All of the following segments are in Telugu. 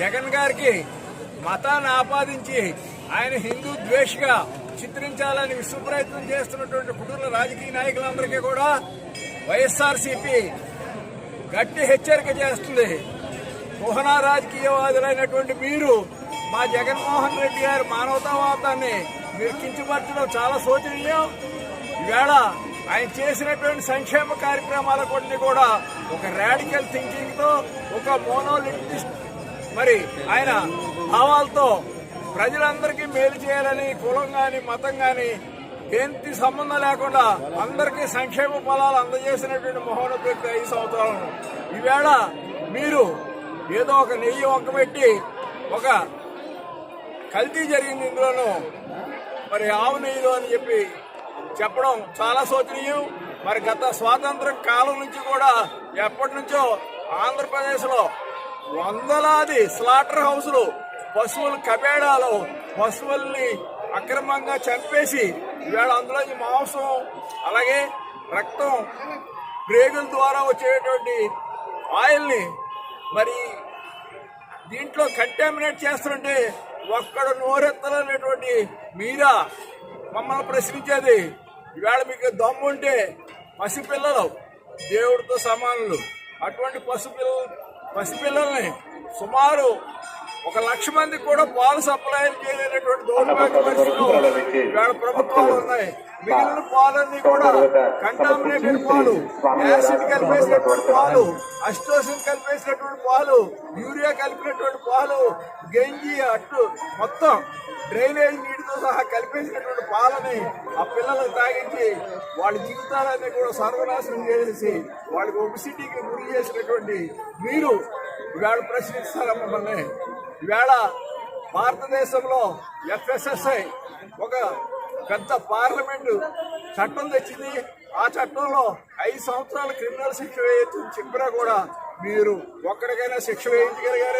జగన్ గారికి మతాన్ని ఆపాదించి ఆయన హిందూ ద్వేషగా చిత్రించాలని విశ్వప్రయత్నం చేస్తున్నటువంటి కుటుంబ రాజకీయ నాయకులందరికీ కూడా వైఎస్ఆర్సీపీ గట్టి హెచ్చరిక చేస్తుంది. కుహనా రాజకీయవాదులైనటువంటి మీరు మా జగన్మోహన్ రెడ్డి గారి మానవతావాదాన్ని మీరు కించపరచడం చాలా శోచనీయం. ఈవేళ ఆయన చేసినటువంటి సంక్షేమ కార్యక్రమాల కొన్ని కూడా ఒక రాడికల్ థింకింగ్తో ఒక మోనోలిటిస్ట్ మరి ఆయన భావాలతో ప్రజలందరికీ మేలు చేయాలని కులం కానీ మతం కానీ ఏంటి సంబంధం లేకుండా అందరికీ సంక్షేమ ఫలాలు అందజేసినటువంటి మహోన్నత వ్యక్తి ఐదు సంవత్సరాలు ఈవేళ మీరు ఏదో ఒక నెయ్యి వంకబెట్టి ఒక కల్తీ జరిగింది ఇందులోనూ. మరి ఆవు నెయ్యిలో అని చెప్పి చెప్పడం చాలా శోచనీయం. మరి గత స్వాతంత్ర కాలం నుంచి కూడా ఎప్పటి నుంచో ఆంధ్రప్రదేశ్లో వందలాది స్లాటర్ హౌస్లు పశువుల కబేడాలు పశువుల్ని అక్రమంగా చంపేసి ఇవాళ అందులో మాంసం అలాగే రక్తం ప్రేగుల ద్వారా వచ్చేటువంటి ఆయిల్ని మరి దీంట్లో కంటామినేట్ చేస్తుంటే ఒక్కడు నోరెత్తలేనటువంటి మీరా మమ్మల్ని ప్రశ్నించేది ఈవేళ మీకు దమ్ము ఉంటే పసిపిల్లలు దేవుడితో సమానులు. అటువంటి పసిపిల్లలు పసిపిల్లల్ని సుమారు ఒక లక్ష మందికి కూడా పాలు సప్లై చేయలేనటువంటి దౌర్భాగ్య పరిస్థితులు ప్రభుత్వాలు ఉన్నాయి. మిగిలిన పాలన్నీ కూడా కంటామినేటెడ్ పాలు యాసిడ్ కలిపేసినటువంటి పాలు అస్టోసిన్ కలిపేసినటువంటి పాలు యూరియా కలిపినటువంటి పాలు గంజి అట్టు మొత్తం డ్రైనేజ్ నీటితో సహా కల్పించినటువంటి పాలని ఆ పిల్లలకు తాగించి వాళ్ళ జీవితాలన్నీ కూడా సర్వనాశనం చేసేసి వాళ్ళకి ఒబిసిటీకి గురి చేసినటువంటి మీరు ఈవేళ ప్రశ్నిస్తారా మమ్మల్ని? ఈవేళ భారతదేశంలో ఎఫ్ఎస్ఎస్ఐ ఒక పెద్ద పార్లమెంటు చట్టం తెచ్చింది. ఆ చట్టంలో ఐదు సంవత్సరాల క్రిమినల్ శిక్ష వేయచ్చు చెప్పినా కూడా మీరు ఒక్కడికైనా శిక్ష వేయించగలిగారు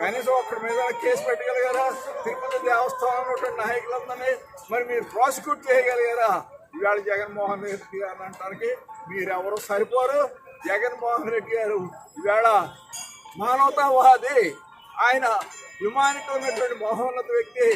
కనీసం ఒక్కడి మీద కేసు పెట్టగలిగారా? తిరుపతి దేవస్థానం ఉన్నటువంటి నాయకులందరినీ మరి మీరు ప్రాసిక్యూట్ చేయగలిగారా? ఇవాళ జగన్మోహన్ రెడ్డి గారు అంటానికి మీరెవరు సరిపోరు. జగన్మోహన్ రెడ్డి గారు ఇవాళ మానవతావాది. ఆయన హ్యుమానిటీ ఉన్నటువంటి మహోన్నత వ్యక్తి.